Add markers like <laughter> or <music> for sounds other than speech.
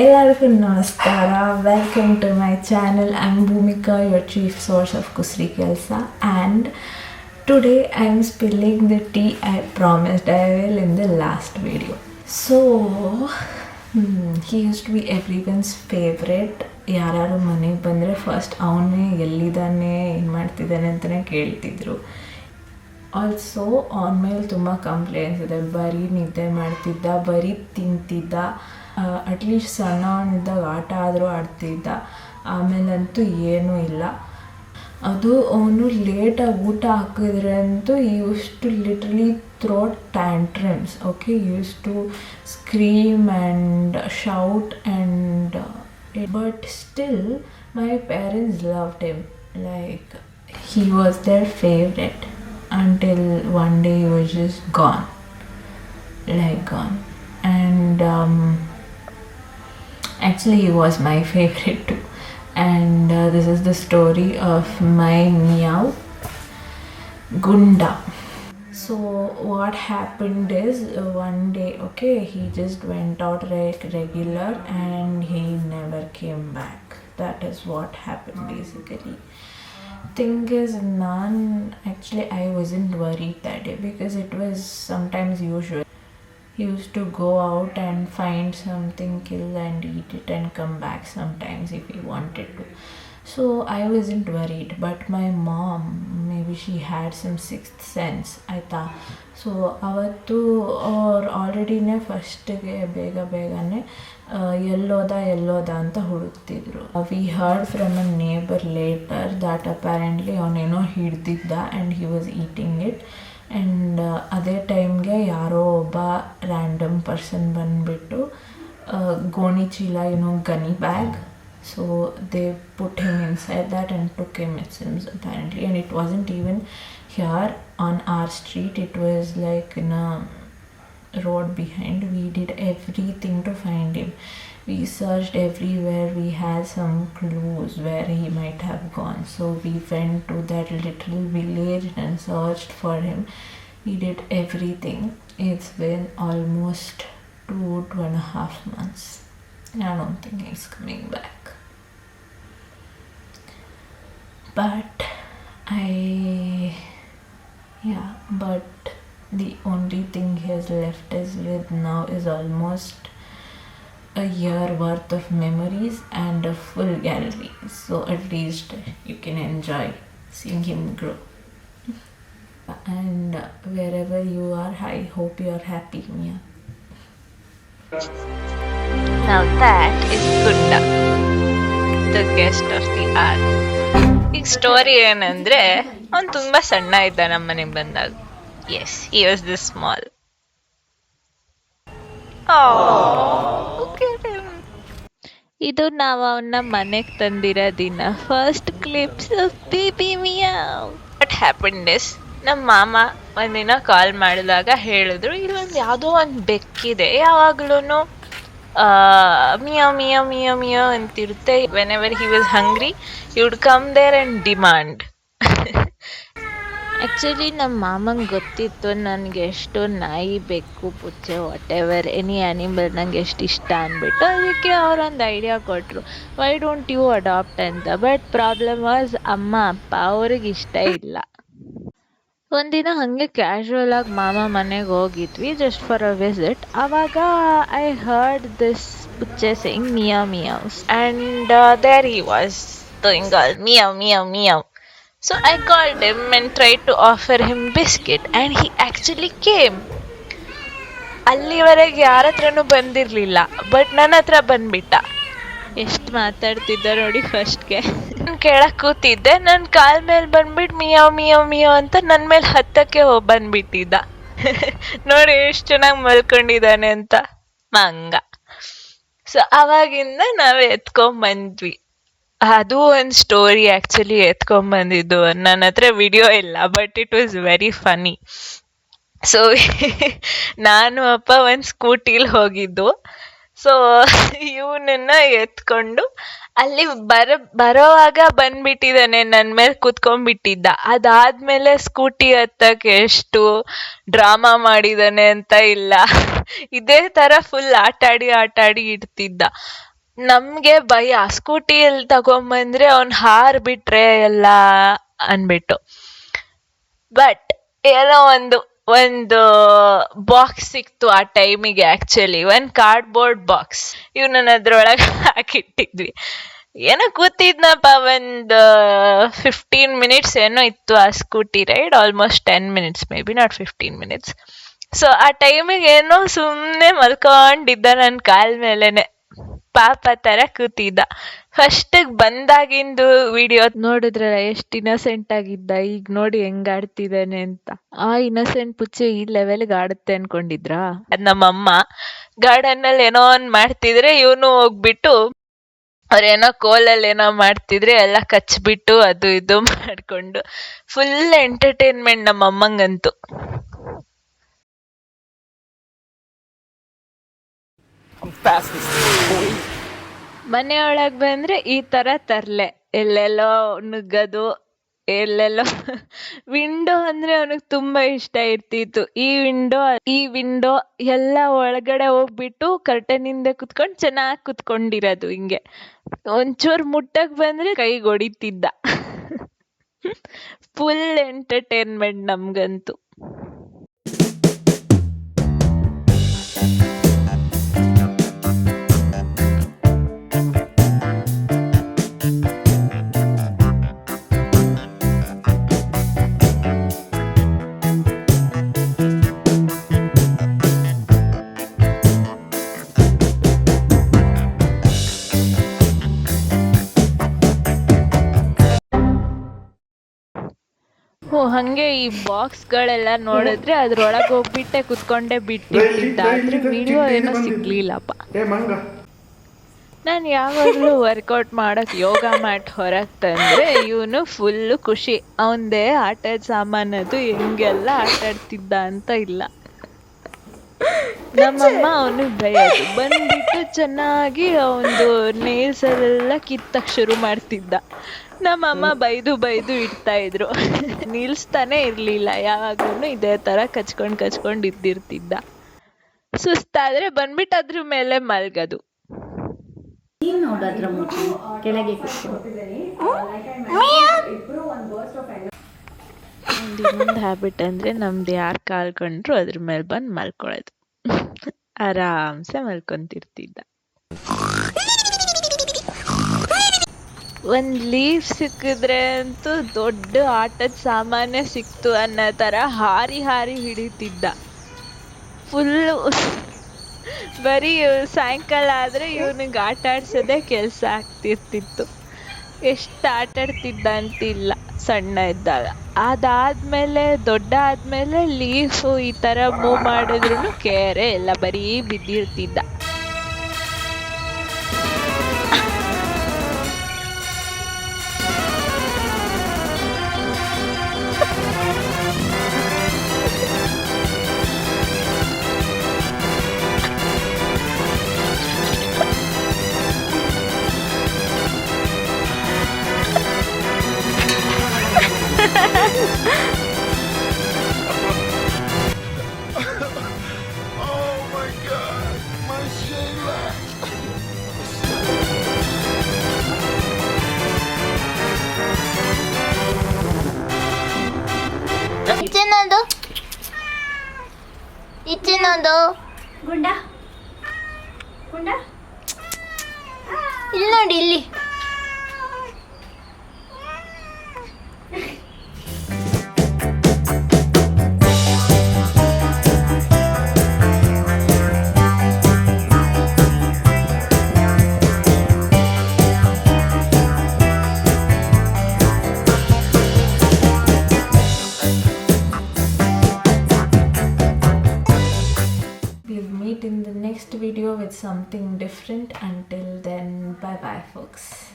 ಎಲ್ಲರಿಗೂ ನಮಸ್ಕಾರ. Welcome to my channel am Bhoomika your chief source of ಕುಸ್ರಿ ಕೆಲಸ and today I am spilling the tea I promised I will in the last video so he used to be everyone's favourite ಯಾರು ಮನೆಗೆ ಬಂದರೆ first ಅವನೇ ಎಲ್ಲಿದ್ದಾನೆ, ಏನು ಮಾಡ್ತಿದ್ದಾನೆ ಅಂತಲೇ ಕೇಳ್ತಿದ್ರು. Also ಅವನ ಮೇಲೆ ತುಂಬ ಕಂಪ್ಲೇಂಟ್ಸ್ ಇದೆ. ಬರೀ ನಿದ್ದೆ ಮಾಡ್ತಿದ್ದ, ಬರೀ ತಿಂತಿದ್ದ. ಅಟ್ಲೀಸ್ಟ್ ಸಣ್ಣವನಿದ್ದಾಗ ಆಟ ಆದರೂ ಆಡ್ತಿದ್ದ. ಆಮೇಲಂತೂ ಏನೂ ಇಲ್ಲ. ಅದು ಅವನು ಲೇಟಾಗಿ ಊಟ ಹಾಕಿದ್ರೆ ಅಂತೂ used to literally throw tantrums okay used to scream and shout and but still my parents love him like he was their favorite until one day he was just gone. Like gone. And um, actually he was my <laughs> favorite too. And uh, this is the story of my meow gunda. So what happened is uh, one day okay he just went out like regular and he never came back. That is what happened basically. Thing is none actually i wasn't worried that day because it was sometimes usual used to go out and find something kill and eat it and come back sometimes if he wanted to so i wasn't worried but my mom maybe she had some sixth sense i thought so ಆಯಿತಾ so ಅವತ್ತು ಅವ್ರು ಆಲ್ರೆಡಿನೇ ಫಸ್ಟಿಗೆ ಬೇಗ ಬೇಗನೆ ಎಲ್ಲೋದ ಎಲ್ಲೋದ ಅಂತ ಹುಡುಕ್ತಿದ್ರು we heard from a neighbour later that apparently ಅವನೇನೋ ಹಿಡ್ದಿದ್ದ and he was eating it and ಅದೇ ಟೈಮ್ಗೆ ಯಾರೋ ಒಬ್ಬ ರ್ಯಾಂಡಮ್ ಪರ್ಸನ್ ಬಂದುಬಿಟ್ಟು ಗೋಣಿ ಚೀಲ ಏನೋ gunny bag so they put him inside that and took him it's his apparently and it wasn't even here on our street it was like in a road behind. We did everything to find him. We searched everywhere. We had some clues where he might have gone. So we went to that little village and searched for him. We did everything. It's been almost two two and a half months. And i don't think he's coming back. But i yeah but the only thing he has left us with now is almost a year worth of memories and a full gallery so at least you can enjoy seeing him grow and wherever you are i hope you are happy mia Now that is Gunda, the guest of the hour. ಈಗ story ಏನಂದ್ರೆ ಅವ್ನು ತುಂಬಾ ಸಣ್ಣ ಇದ್ದ ನಮ್ಮ ಮನೆಗೆ ಬಂದಾಗ S ಈ ವಾಸ್ ದಿ ಸ್ಮಾಲ್ ಇದು ನಾವು ಅವನ್ನ ಮನೆಗೆ ತಂದಿರೋ ದಿನ. First clips of baby meow what happen is ನಮ್ಮ ಮಾಮ ಒಂದಿನ ಕಾಲ್ ಮಾಡಿದಾಗ ಹೇಳಿದ್ರು, ಇಲ್ಲೊಂದು ಯಾವುದೋ ಒಂದು ಬೆಕ್ಕಿದೆ. ಯಾವಾಗ್ಲೂ ಮಿಯೋ ಮಿಯೋ ಮಿಯೋ ಮಿಯೋ ಅಂತಿರುತ್ತೆ. Whenever he was hungry would come there and demand actually ನಮ್ಮ ಮಾಮಂಗೆ ಗೊತ್ತಿತ್ತು. ನನಗೆ ಎಷ್ಟು ನಾಯಿ ಬೆಕ್ಕು, ಪುಚ್ಚೆ ವಾಟ್ ಎವರ್ ಎನಿ ಆ್ಯನಿಮಲ್ ನಂಗೆ ಎಷ್ಟು ಇಷ್ಟ ಅಂದ್ಬಿಟ್ಟು ಅದಕ್ಕೆ ಅವರೊಂದು ಐಡಿಯಾ ಕೊಟ್ಟರು ವೈ ಡೋಂಟ್ ಯು ಅಡಾಪ್ಟ್ ಅಂತ? ಬಟ್ ಪ್ರಾಬ್ಲಮ್ ವಾಸ್ ಅಮ್ಮ, ಅಪ್ಪ ಅವ್ರಿಗೆ ಇಷ್ಟ ಇಲ್ಲ. ಒಂದಿನ ಹಾಗೆ ಕ್ಯಾಶುವಲ್ ಆಗಿ ಮಾಮ ಮನೆಗೆ ಹೋಗಿದ್ವಿ ಜಸ್ಟ್ ಫಾರ್ ಅ ವಿಸಿಟ್ ಆವಾಗ I heard this ಪುಚ್ಚೆ sing meow meows and there he was doing all meow meow meow So I called him and tried to offer him biscuit and he actually came. ಅಲ್ಲಿವರೆಗೆ ಯಾರ ಹತ್ರನೂ ಬಂದಿರಲಿಲ್ಲ but ನನ್ನ ಹತ್ರ ಬಂದ್ಬಿಟ್ಟ. ಎಷ್ಟು ಮಾತಾಡ್ತಿದ್ದ ನೋಡಿ ಫಸ್ಟ್ಗೆ ನಾನು ಕೇಳಕ್ ಕೂತಿದ್ದೆ ನನ್ನ ಕಾಲ್ ಮೇಲೆ ಬಂದ್ಬಿಟ್ಟು ಮಿಯಾವ್ ಮಿಯಾವ್ ಮಿಯಾವ್ ಅಂತ ನನ್ನ ಮೇಲೆ ಹತ್ತಕ್ಕೆ ಬಂದ್ಬಿಟ್ಟಿದ್ದ. ನೋಡಿ ಎಷ್ಟು ಚೆನ್ನಾಗಿ ಮಲ್ಕೊಂಡಿದ್ದಾನೆ ಅಂತ. ಮಂಗ. ಸೊ ಅವಾಗಿಂದ ನಾವೇ ಎತ್ಕೊಂಬಂದ್ವಿ ಅದು ಒಂದು ಸ್ಟೋರಿ ಆ್ಯಕ್ಚುಲಿ ಎತ್ಕೊಂಬಂದಿದ್ದು. ನನ್ನ ಹತ್ರ ವಿಡಿಯೋ ಇಲ್ಲ but it was very funny so ನಾನು ಅಪ್ಪ ಒಂದು ಸ್ಕೂಟಿಲಿ ಹೋಗಿದ್ದು. ಸೊ ಇವನನ್ನ ಎತ್ಕೊಂಡು ಅಲ್ಲಿ ಬರ, ಬರೋವಾಗ ಬಂದ್ಬಿಟ್ಟಿದ್ದಾನೆ ನನ್ನ ಮೇಲೆ ಕುತ್ಕೊಂಡ್ಬಿಟ್ಟಿದ್ದ. ಅದಾದ್ಮೇಲೆ ಸ್ಕೂಟಿ ಹತ್ತಕ್ಕೆ ಎಷ್ಟು ಡ್ರಾಮಾ ಮಾಡಿದಾನೆ ಅಂತ ಇಲ್ಲ. <laughs> ಇದೇ ತರ ಫುಲ್ ಆಟಾಡಿ ಆಟಾಡಿ ಇಡ್ತಿದ್ದ. ನಮ್ಗೆ ಭಯ ಸ್ಕೂಟಿಯಲ್ಲಿ ತಗೊಂಬಂದ್ರೆ ಅವ್ನ್ ಹಾರ್ ಬಿಟ್ರೆ ಎಲ್ಲ ಅನ್ಬಿಟ್ಟು. ಬಟ್ ಏನೋ ಒಂದು ಒಂದು ಬಾಕ್ಸ್ ಸಿಕ್ತು ಆ ಟೈಮಿಗೆ ಆಕ್ಚುಲಿ ಒಂದ್ ಕಾರ್ಡ್ಬೋರ್ಡ್ ಬಾಕ್ಸ್ ಇವನನ್ನ ಅದ್ರೊಳಗೆ ಹಾಕಿಟ್ಟಿದ್ವಿ. ಏನೋ ಕೂತಿದ್ನಪ್ಪ, ಒಂದ್ ಫಿಫ್ಟೀನ್ ಮಿನಿಟ್ಸ್ ಏನೋ ಇತ್ತು ಆ scooty ride almost ten minutes maybe not fifteen minutes so ಆ ಟೈಮಿಗೆ ಏನೋ ಸುಮ್ನೆ ಮಲ್ಕೊಂಡಿದ್ದ ನನ್ ಕಾಲ್ ಮೇಲೆನೆ. ಪಾಪ ತರ ಕೂತಿದ್ದ. ಫಸ್ಟ್ ಬಂದಾಗಿಂದು ವಿಡಿಯೋ ನೋಡಿದ್ರಲ್ಲ, ಎಷ್ಟ್ ಇನ್ನಸೆಂಟ್ ಆಗಿದ್ದ. ಈಗ ನೋಡಿ ಹೆಂಗ್ ಆಡ್ತಿದ್ದಾನೆ ಅಂತ. ಆ ಇನ್ನಸೆಂಟ್ ಪುಚ್ಚೆ ಈ ಲೆವೆಲ್ಗೆ ಆಡುತ್ತೆ ಅನ್ಕೊಂಡಿದ್ರಾ? ಅದ್ ನಮ್ಮಮ್ಮ ಗಾರ್ಡನ್ ಅಲ್ಲಿ ಏನೋ ಒಂದ್ ಮಾಡ್ತಿದ್ರೆ ಇವನು ಹೋಗ್ಬಿಟ್ಟು ಅವ್ರೇನೋ ಕೋಲಲ್ಲಿ ಏನೋ ಮಾಡ್ತಿದ್ರೆ ಎಲ್ಲ ಕಚ್ಬಿಟ್ಟು ಅದು ಇದು ಮಾಡ್ಕೊಂಡು ಫುಲ್ ಎಂಟರ್ಟೈನ್ಮೆಂಟ್ ನಮ್ಮ ಅಮ್ಮಂಗಂತೂ boy. ಮನೆಯೊಳಗ್ ಬಂದ್ರೆ ಈ ತರ ತರ್ಲೆ. ಎಲ್ಲೆಲ್ಲೋ ನುಗ್ಗದು, ಎಲ್ಲೆಲ್ಲೋ <laughs> ವಿಂಡೋ ಅಂದ್ರೆ ಅವನಿಗೆ ತುಂಬಾ ಇಷ್ಟ ಇರ್ತಿತ್ತು. ಈ ವಿಂಡೋ ಈ ವಿಂಡೋ ಎಲ್ಲ ಒಳಗಡೆ ಹೋಗ್ಬಿಟ್ಟು ಕರ್ಟನ್ ಹಿಂದೆ ಕುತ್ಕೊಂಡು ಚೆನ್ನಾಗಿ ಕುತ್ಕೊಂಡಿರೋದು ಹಿಂಗೆ. ಒಂಚೂರ್ ಮುಟ್ಟಕ್ ಬಂದ್ರೆ ಕೈಗೆ ಹೊಡಿತಿದ್ದ. <laughs> Full entertainment ನಮ್ಗಂತೂ. ಹಂಗೆ ಈ ಬಾಕ್ಸ್ ಗಳೆಲ್ಲ ನೋಡಿದ್ರೆ ಅದ್ರೊಳಗ್ ಹೋಗ್ಬಿಟ್ಟೆ ಕುತ್ಕೊಂಡೆ ಬಿಟ್ಟಿದ್ದ ಆದ್ರೆ ವಿಡಿಯೋ ಏನೋ ಸಿಗ್ಲಿಲ್ಲಪ್ಪ. ನಾನು ಯಾವಾಗಲೂ ವರ್ಕೌಟ್ ಮಾಡಕ್ ಯೋಗ ಮ್ಯಾಟ್ ಹೊರಗೆ ತಂದ್ರೆ ಇವನು ಫುಲ್ಲು ಖುಷಿ. ಅವಂದೇ ಆಟದ ಸಾಮಾನದು ಹೆಂಗೆಲ್ಲ ಆಟಾಡ್ತಿದ್ದ ಅಂತ ಇಲ್ಲ. ನಮ್ಮಮ್ಮ ಅವನು ಬೈಯೋದು ಬಂದ್ಬಿಟ್ಟು ಚೆನ್ನಾಗಿ ಅವನದು ನೇಲ್ಸಲ್ಲೆಲ್ಲ ಕಿತ್ತಕ್ಕೆ ಕಿತ್ತಕ್ ಶುರು ಮಾಡ್ತಿದ್ದ. ನಮ್ಮಮ್ಮ ಬೈದು ಬೈದು ಇಡ್ತಾ ಇದ್ರು. ನಿಲ್ಸ್ತಾನೆ ಇರ್ಲಿಲ್ಲ ಯಾವಾಗ್ಲೂ ಇದೇ ತರ ಕಚ್ಕೊಂಡ್ ಕಚ್ಕೊಂಡ್ ಇದ್ದಿರ್ತಿದ್ದ. ಸುಸ್ತಾದ್ರೆ ಬಂದ್ಬಿಟ್ಟು ಅದ್ರ ಮೇಲೆ ಮಲ್ಗದು. ಕೆಳಗೆ ಇನ್ನೊಂದು ಹ್ಯಾಬಿಟ್ ಅಂದ್ರೆ ನಮ್ದು ಯಾರು ಕಾಲ್ಕೊಂಡ್ರು ಅದ್ರ ಮೇಲೆ ಬಂದು ಮಲ್ಕೊಳ್ಳೋದು ಆರಾಮ್ಸೆ ಮಲ್ಕೊಂತಿರ್ತಿದ್ದ. ಒಂದ್ ಲೀಫ್ ಸಿಕ್ಕಿದ್ರೆ ಅಂತೂ ದೊಡ್ಡ ಆಟದ ಸಾಮಾನ್ಯ ಸಿಕ್ತು ಅನ್ನೋ ತರ ಹಾರಿ ಹಾರಿ ಹಿಡಿತಿದ್ದ. ಫುಲ್ಲು ಬರೀ ಸಾಯಂಕಾಲ ಆದ್ರೆ ಇವನಿಗೆ ಆಟ ಆಡ್ಸೋದೇ ಕೆಲಸ ಆಗ್ತಿರ್ತಿತ್ತು. ಎಷ್ಟು ಆಟ ಆಡ್ತಿದ್ದ ಅಂತಿಲ್ಲ ಸಣ್ಣ ಇದ್ದಾಗ. ಅದಾದ್ಮೇಲೆ, ದೊಡ್ಡ ಆದ್ಮೇಲೆ ಲೀಫು ಈ ತರ ಮೂವ್ ಮಾಡಿದ್ರು ಕೇರೆ ಇಲ್ಲ, ಬರೀ ಬಿದ್ದಿರ್ತಿದ್ದ. ಇಲ್ಲಿ ನೋಡಿ ಇಲ್ಲಿ. With something different. Until then, bye bye, folks.